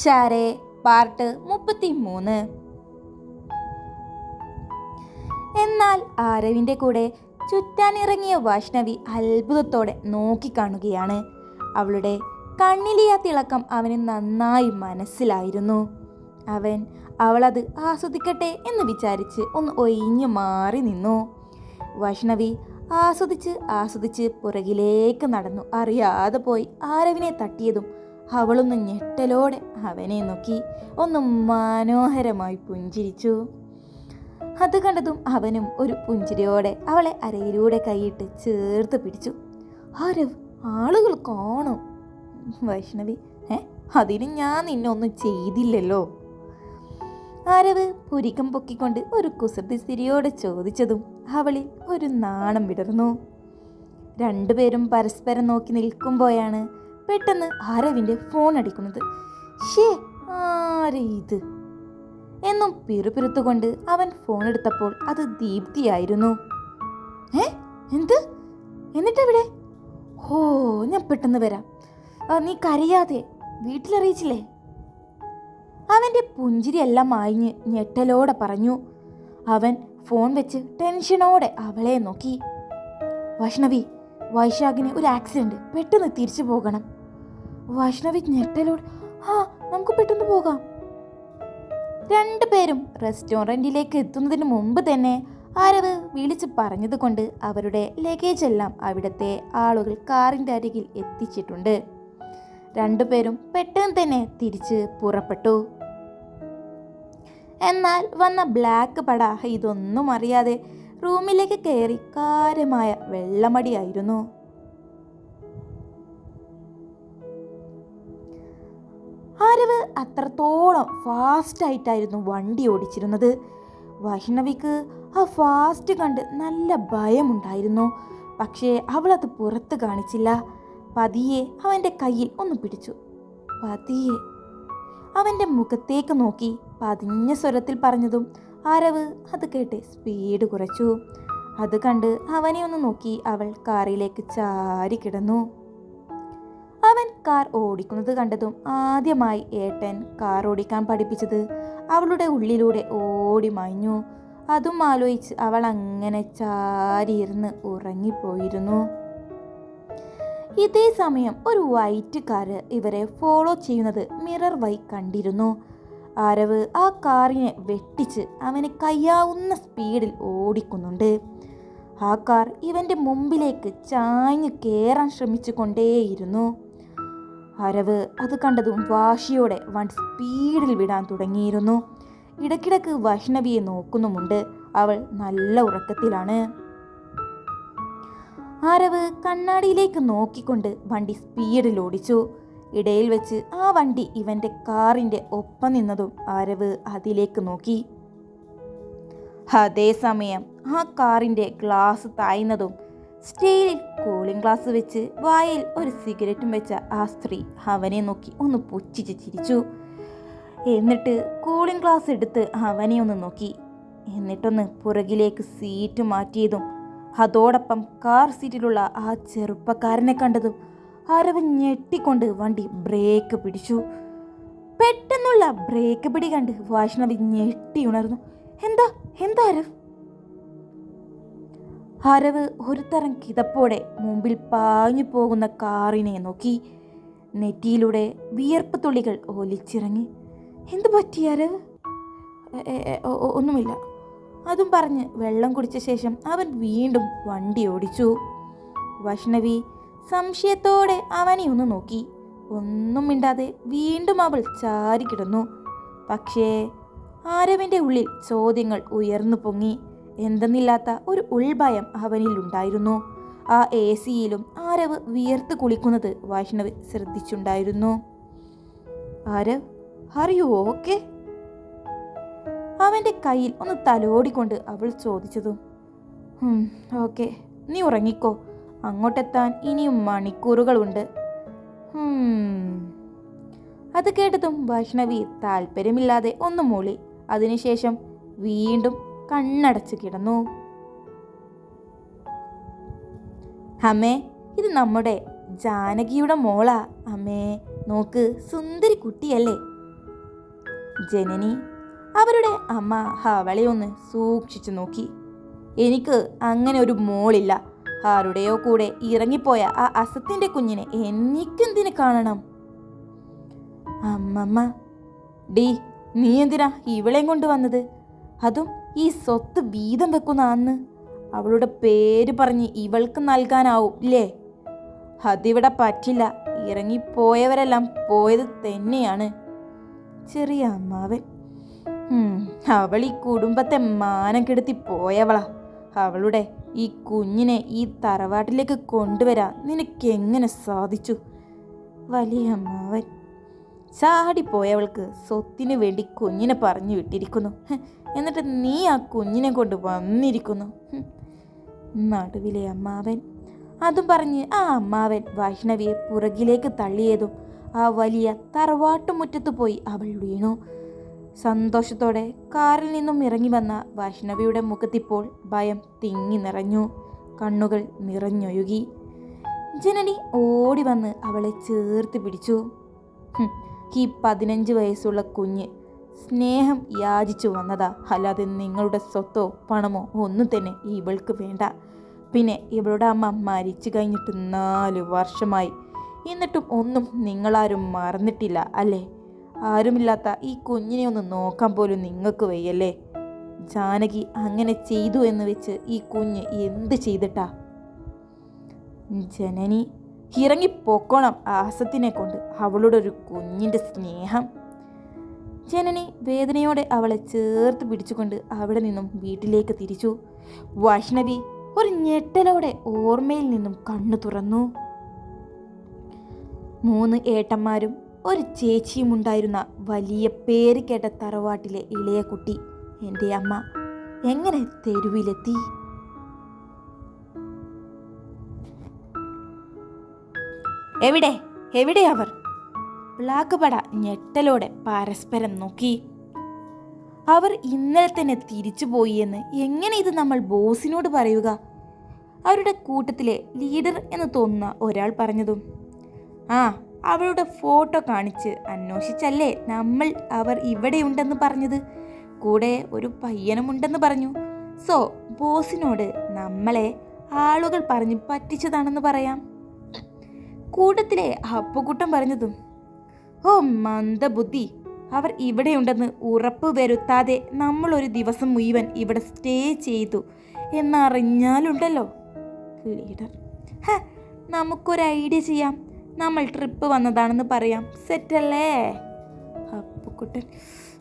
ഇച്ചാരെ part മുപ്പത്തി മൂന്ന് എന്നാൽ ആരവിന്റെ കൂടെ ചുറ്റാനിറങ്ങിയ വൈഷ്ണവി അത്ഭുതത്തോടെ നോക്കിക്കാണുകയാണ്. അവളുടെ കണ്ണിലിയ തിളക്കം അവന് നന്നായി മനസ്സിലായിരുന്നു. അവൻ അവളത് ആസ്വദിക്കട്ടെ എന്ന് വിചാരിച്ച് ഒന്ന് ഒഴിഞ്ഞു മാറി നിന്നു. വൈഷ്ണവി ആസ്വദിച്ച് ആസ്വദിച്ച് പുറകിലേക്ക് നടന്നു. അറിയാതെ പോയി ആരവിനെ തട്ടിയതും അവളൊന്ന് ഞെട്ടലോടെ അവനെ നോക്കി ഒന്ന് മനോഹരമായി പുഞ്ചിരിച്ചു. അത് കണ്ടതും അവനും ഒരു പുഞ്ചിരിയോടെ അവളെ അരയിലൂടെ കൈയിട്ട് ചേർത്ത് പിടിച്ചു. ആരവ് ആളുകൾ കാണും? വൈഷ്ണവി ഏ? അതിന് ഞാൻ നിന്നൊന്നും ചെയ്തില്ലല്ലോ. ആരവ് പുരികം പൊക്കിക്കൊണ്ട് ഒരു കുസൃതി സ്ഥിരിയോട് ചോദിച്ചതും അവളിൽ ഒരു നാണം വിടർന്നു. രണ്ടുപേരും പരസ്പരം നോക്കി നിൽക്കുമ്പോഴാണ് പെട്ടെന്ന് ആരവിന്റെ ഫോൺ അടിക്കുന്നത്. ഷേ ആരെ ഇത്? എന്നും പിറുപിറുത്തുകൊണ്ട് അവൻ ഫോൺ എടുത്തപ്പോൾ അത് ദീപ്തിയായിരുന്നു. ഏ എന്ത്? എന്നിട്ടെവിടെ? ഓ ഞാൻ പെട്ടെന്ന് വരാം. നീ കരയാതെ വീട്ടിലറിയിച്ചില്ലേ? അവന്റെ പുഞ്ചിരിയെല്ലാം മായിഞ്ഞ് ഞെട്ടലോടെ പറഞ്ഞു. അവൻ ഫോൺ വെച്ച് ടെൻഷനോടെ അവളെ നോക്കി. വൈഷ്ണവി വൈശാഖിന് ഒരു ആക്സിഡന്റ് പെട്ടെന്ന് തിരിച്ചു പോകണം. വൈഷ്ണവി ഞെട്ടലോട് ആ നമുക്ക് പെട്ടെന്ന് പോകാം. രണ്ടുപേരും റെസ്റ്റോറന്റിലേക്ക് എത്തുന്നതിന് മുമ്പ് തന്നെ ആരവ് വിളിച്ച് പറഞ്ഞതുകൊണ്ട് അവരുടെ ലഗേജ് എല്ലാം അവിടുത്തെ ആളുകൾ കാറിന്റെ അരികിൽ എത്തിച്ചിട്ടുണ്ട്. രണ്ടുപേരും പെട്ടെന്ന് തന്നെ തിരിച്ച് പുറപ്പെട്ടു. എന്നാൽ വന്ന ബ്ലാക്ക് പട ഇതൊന്നും അറിയാതെ റൂമിലേക്ക് കയറി കാര്യമായ വെള്ളമടിയായിരുന്നു. അത്രത്തോളം ഫാസ്റ്റായിട്ടായിരുന്നു വണ്ടി ഓടിച്ചിരുന്നത്. വൈഷ്ണവിക്ക് ആ ഫാസ്റ്റ് കണ്ട് നല്ല ഭയമുണ്ടായിരുന്നു. പക്ഷേ അവളത് പുറത്ത് കാണിച്ചില്ല. പതിയെ അവന്റെ കയ്യിൽ ഒന്ന് പിടിച്ചു. പതിയെ അവന്റെ മുഖത്തേക്ക് നോക്കി പതിഞ്ഞ സ്വരത്തിൽ പറഞ്ഞതും ആരവ് അത് കേട്ട് സ്പീഡ് കുറച്ചു. അത് കണ്ട് അവനെ ഒന്ന് നോക്കി അവൾ കാറിലേക്ക് ചാരി കിടന്നു കാർ ഓടിക്കുന്നത് കണ്ടതും ആദ്യമായി ഏട്ടൻ കാർ ഓടിക്കാൻ പഠിപ്പിച്ചത്. അവളുടെ ഉള്ളിലൂടെ ഓടി മഞ്ഞു. അതും ആലോചിച്ച് അവൾ അങ്ങനെ ചാരിയിരുന്ന് ഉറങ്ങിപ്പോയിരുന്നു. ഇതേ സമയം ഒരു വൈറ്റ് കാറ് ഇവരെ ഫോളോ ചെയ്യുന്നത് മിറർ വൈ കണ്ടിരുന്നു. ആരവ് ആ കാറിനെ വെട്ടിച്ച് അവന് കയ്യാവുന്ന സ്പീഡിൽ ഓടിക്കുന്നുണ്ട്. ആ കാർ ഇവന്റെ മുമ്പിലേക്ക് ചാഞ്ഞു കയറാൻ ശ്രമിച്ചു കൊണ്ടേയിരുന്നു അരവ് അത് കണ്ടതും വാശിയോടെ വൺ സ്പീഡിൽ വിടാൻ തുടങ്ങിയിരുന്നു. ഇടയ്ക്കിടയ്ക്ക് വൈഷ്ണവിയെ നോക്കുന്നുമുണ്ട്. അവൾ നല്ല ഉറക്കത്തിലാണ്. ആരവ് കണ്ണാടിയിലേക്ക് നോക്കിക്കൊണ്ട് വണ്ടി സ്പീഡിൽ ഓടിച്ചു. ഇടയിൽ വെച്ച് ആ വണ്ടി ഇവന്റെ കാറിന്റെ ഒപ്പം നിന്നതും ആരവ് അതിലേക്ക് നോക്കി. അതേസമയം ആ കാറിന്റെ ഗ്ലാസ് താഴ്ന്നതും സ്റ്റീലിൽ കൂളിംഗ് ഗ്ലാസ് വെച്ച് വായിൽ ഒരു സിഗരറ്റും വെച്ച ആ സ്ത്രീ അവനെ നോക്കി ഒന്ന് പുച്ഛിച്ച് ചിരിച്ചു. എന്നിട്ട് കൂളിംഗ് ഗ്ലാസ് എടുത്ത് അവനെ ഒന്ന് നോക്കി. എന്നിട്ടൊന്ന് പുറകിലേക്ക് സീറ്റ് മാറ്റിയതും അതോടൊപ്പം കാർ സീറ്റിലുള്ള ആ ചെറുപ്പക്കാരനെ കണ്ടതും അരവ് ഞെട്ടിക്കൊണ്ട് വണ്ടി ബ്രേക്ക് പിടിച്ചു. പെട്ടെന്നുള്ള ബ്രേക്ക് പിടി കണ്ട് വൈഷ്ണവി ഞെട്ടി ഉണർന്നു. എന്താ? എന്താ അരവ്? ഹരവ് ഒരു തരം കിതപ്പോടെ മുമ്പിൽ പാഞ്ഞു പോകുന്ന കാറിനെ നോക്കി. നെറ്റിയിലൂടെ വിയർപ്പ് തുള്ളികൾ ഒലിച്ചിറങ്ങി. എന്തു പറ്റി ഹരവ്? "എ, എ, എ, ഒ- ഒ- ഒന്നുമില്ല. അതും പറഞ്ഞ് വെള്ളം കുടിച്ച ശേഷം അവൻ വീണ്ടും വണ്ടി ഓടിച്ചു. വൈഷ്ണവി സംശയത്തോടെ അവനെ ഒന്ന് നോക്കി. ഒന്നും മിണ്ടാതെ വീണ്ടും അവൾ ചാരി കിടന്നു പക്ഷേ ആരവിന്റെ ഉള്ളിൽ ചോദ്യങ്ങൾ ഉയർന്നു പൊങ്ങി. എന്തെന്നില്ലാത്ത ഒരു ഉൾഭയം അവനിൽ ഉണ്ടായിരുന്നു. ആ എ സിയിലും ആരവ് വിയർത്ത് കുളിക്കുന്നത് Vaishnav ശ്രദ്ധിച്ചുണ്ടായിരുന്നു. Aarav are you okay? അവന്റെ കയ്യിൽ ഒന്ന് തലോടിക്കൊണ്ട് അവൾ ചോദിച്ചതും ഓക്കെ നീ ഉറങ്ങിക്കോ അങ്ങോട്ടെത്താൻ ഇനിയും മണിക്കൂറുകളുണ്ട്. അത് കേട്ടതും വൈഷ്ണവി താല്പര്യമില്ലാതെ ഒന്ന് മൂളി. അതിനുശേഷം വീണ്ടും കണ്ണടച്ച് കിടന്നു. അമ്മേ ഇത് നമ്മുടെ ജാനകിയുടെ മോളാ. അമ്മേ നോക്ക് സുന്ദരി കുട്ടിയല്ലേ. ജനനി അവരുടെ അമ്മ അവളെ ഒന്ന് സൂക്ഷിച്ചു നോക്കി. എനിക്ക് അങ്ങനെ ഒരു മോളില്ല. ആരുടെയോ കൂടെ ഇറങ്ങിപ്പോയ ആ അസത്തിന്റെ കുഞ്ഞിനെ എനിക്കെന്തിന് കാണണം? അമ്മമ്മ ഡീ നീ എന്തിനാ ഇവളെയും കൊണ്ടുവന്നത് അതും ഈ സ്വത്ത് വീതം വെക്കുന്ന അന്ന് അവളുടെ പേര് പറഞ്ഞ് ഇവൾക്ക് നൽകാനാവും ഇല്ലേ? അതിവിടെ പറ്റില്ല. ഇറങ്ങിപ്പോയവരെല്ലാം പോയത് തന്നെയാണ്. ചെറിയ അമ്മാവൻ. അവൾ ഈ കുടുംബത്തെ മാനം കെടുത്തി പോയവളാ. അവളുടെ ഈ കുഞ്ഞിനെ ഈ തറവാട്ടിലേക്ക് കൊണ്ടുവരാൻ നിനക്ക് എങ്ങനെ സാധിച്ചു? വലിയ അമ്മാവൻ. ചാടിപ്പോയവൾക്ക് സ്വത്തിനു വേണ്ടി കുഞ്ഞിനെ പറഞ്ഞു വിട്ടിരിക്കുന്നു. എന്നിട്ട് നീ ആ കുഞ്ഞിനെ കൊണ്ട് വന്നിരിക്കുന്നു. നടുവിലെ അമ്മാവൻ അതും പറഞ്ഞ് ആ അമ്മാവൻ വൈഷ്ണവിയെ പുറകിലേക്ക് തള്ളിയതും ആ വലിയ തറവാട്ടുമുറ്റത്ത് പോയി അവൾ വീണു. സന്തോഷത്തോടെ കാറിൽ നിന്നും ഇറങ്ങി വന്ന വൈഷ്ണവിയുടെ മുഖത്തിപ്പോൾ ഭയം തിങ്ങി നിറഞ്ഞു. കണ്ണുകൾ നിറഞ്ഞൊഴുകി. ജനനി ഓടി വന്ന് അവളെ ചേർത്ത് പിടിച്ചു. ഈ പതിനഞ്ച് വയസ്സുള്ള കുഞ്ഞ് സ്നേഹം യാചിച്ചു വന്നതാ. അല്ലാതെ നിങ്ങളുടെ സ്വത്തോ പണമോ ഒന്നും തന്നെ ഇവൾക്ക് വേണ്ട. പിന്നെ ഇവളുടെ അമ്മ മരിച്ചു കഴിഞ്ഞിട്ട് നാല് വർഷമായി. എന്നിട്ടും ഒന്നും നിങ്ങളാരും മറന്നിട്ടില്ല അല്ലേ? ആരുമില്ലാത്ത ഈ കുഞ്ഞിനെ ഒന്ന് നോക്കാൻ പോലും നിങ്ങൾക്ക് വയ്യല്ലേ? ജാനകി അങ്ങനെ ചെയ്തു എന്ന് വെച്ച് ഈ കുഞ്ഞ് എന്ത് ചെയ്തിട്ടാ? ജനനി ഇറങ്ങിപ്പോക്കോണം ആസത്തിനെ കൊണ്ട് അവളുടെ ഒരു കുഞ്ഞിന്റെ സ്നേഹം. ജനനി വേദനയോടെ അവളെ ചേർത്ത് പിടിച്ചുകൊണ്ട് അവിടെ നിന്നും വീട്ടിലേക്ക് തിരിച്ചു. വൈഷ്ണവി ഒരു ഞെട്ടലോടെ ഓർമ്മയിൽ നിന്നും കണ്ണു തുറന്നു. മൂന്ന് ഏട്ടന്മാരും ഒരു ചേച്ചിയും ഉണ്ടായിരുന്ന വലിയ പേര് കേട്ട തറവാട്ടിലെ ഇളയ കുട്ടി എന്റെ അമ്മ എങ്ങനെ തെരുവിലെത്തി? എവിടെ? എവിടെ അവർ? ബ്ലാക്ക് പട ഞെട്ടലോടെ പരസ്പരം നോക്കി. അവർ ഇന്നലെ തന്നെ തിരിച്ചു പോയി എന്ന് എങ്ങനെ ഇത് നമ്മൾ ബോസിനോട് പറയുക? അവരുടെ കൂട്ടത്തിലെ ലീഡർ എന്ന് തോന്നുന്ന ഒരാൾ പറഞ്ഞതും ആ അവളുടെ ഫോട്ടോ കാണിച്ച് അന്വേഷിച്ചല്ലേ നമ്മൾ അവർ ഇവിടെയുണ്ടെന്ന് പറഞ്ഞത്? കൂടെ ഒരു പയ്യനുമുണ്ടെന്ന് പറഞ്ഞു. സോ ബോസിനോട് നമ്മളെ ആളുകൾ പറഞ്ഞ് പറ്റിച്ചതാണെന്ന് പറയാം. കൂട്ടത്തിലെ അപ്പുക്കുട്ടൻ പറഞ്ഞതും ഓ മന്ദബുദ്ധി അവർ ഇവിടെയുണ്ടെന്ന് ഉറപ്പ് വരുത്താതെ നമ്മളൊരു ദിവസം മുഴുവൻ ഇവിടെ സ്റ്റേ ചെയ്തു എന്നറിഞ്ഞാലുണ്ടല്ലോ. ലീഡർ ഹ നമുക്കൊരു ഐഡിയ ചെയ്യാം. നമ്മൾ ട്രിപ്പ് വന്നതാണെന്ന് പറയാം. സെറ്റല്ലേ? അപ്പുക്കുട്ടൻ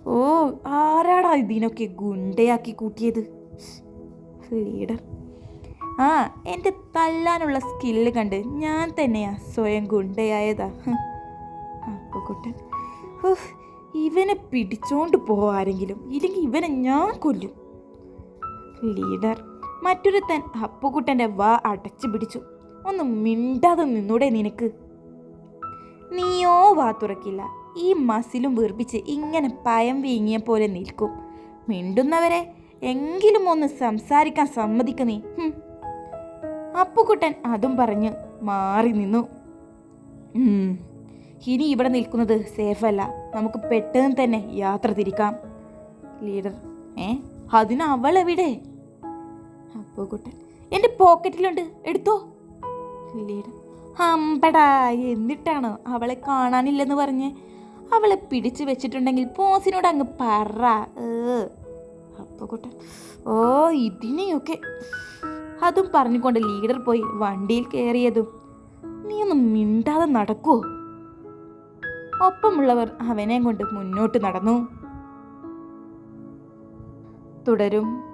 ഓ ആരാടാ ഇതിനൊക്കെ ഗുണ്ടയാക്കി കൂട്ടിയത്? ലീഡർ ആ എന്റെ തല്ലാനുള്ള സ്കില്ല് കണ്ട് ഞാൻ തന്നെയാ സ്വയം ഗുണ്ടയായതാ. അപ്പുക്കുട്ടൻ ഓഹ് ഇവനെ പിടിച്ചോണ്ട് പോവാരെങ്കിലും ഇല്ലെങ്കിൽ ഇവനെ ഞാൻ കൊല്ലും. ലീഡർ മറ്റൊരുത്തൻ അപ്പുക്കുട്ടന്റെ വാ അടച്ചു പിടിച്ചു. ഒന്ന് മിണ്ടാതെ നിന്നൂടെ നിനക്ക്. നീയോ വാ തുറക്കില്ല. ഈ മസിലും വീർപ്പിച്ച് ഇങ്ങനെ പയം വീങ്ങിയ പോലെ നിൽക്കും. മിണ്ടുന്നവരെ എങ്കിലും ഒന്ന് സംസാരിക്കാൻ സമ്മതിക്കുന്നേ. അപ്പുക്കുട്ടൻ അതും പറഞ്ഞ് മാറി നിന്നു. ഇനി ഇവിടെ നിൽക്കുന്നത് സേഫല്ല നമുക്ക് പെട്ടെന്ന് തന്നെ യാത്ര തിരിക്കാം. ലീഡർ ഏ അതിന് അവൾ എവിടെ അപ്പുക്കുട്ടൻ എന്റെ പോക്കറ്റിലുണ്ട് എടുത്തോ? ലീഡർ അമ്പടാ എന്നിട്ടാണോ അവളെ കാണാനില്ലെന്ന് പറഞ്ഞ്? അവളെ പിടിച്ചു വെച്ചിട്ടുണ്ടെങ്കിൽ പോസിനോട് അങ്ങ് പറ. ഏ. അപ്പുക്കുട്ടൻ ഓ ഇതിനെയൊക്കെ അതും പറഞ്ഞുകൊണ്ട് ലീഡർ പോയി വണ്ടിയിൽ കയറിയതും നീ ഒന്ന് മിണ്ടാതെ നടക്കുവോ? ഒപ്പമുള്ളവർ അവനെ കൊണ്ട് മുന്നോട്ട് നടന്നു. തുടരും.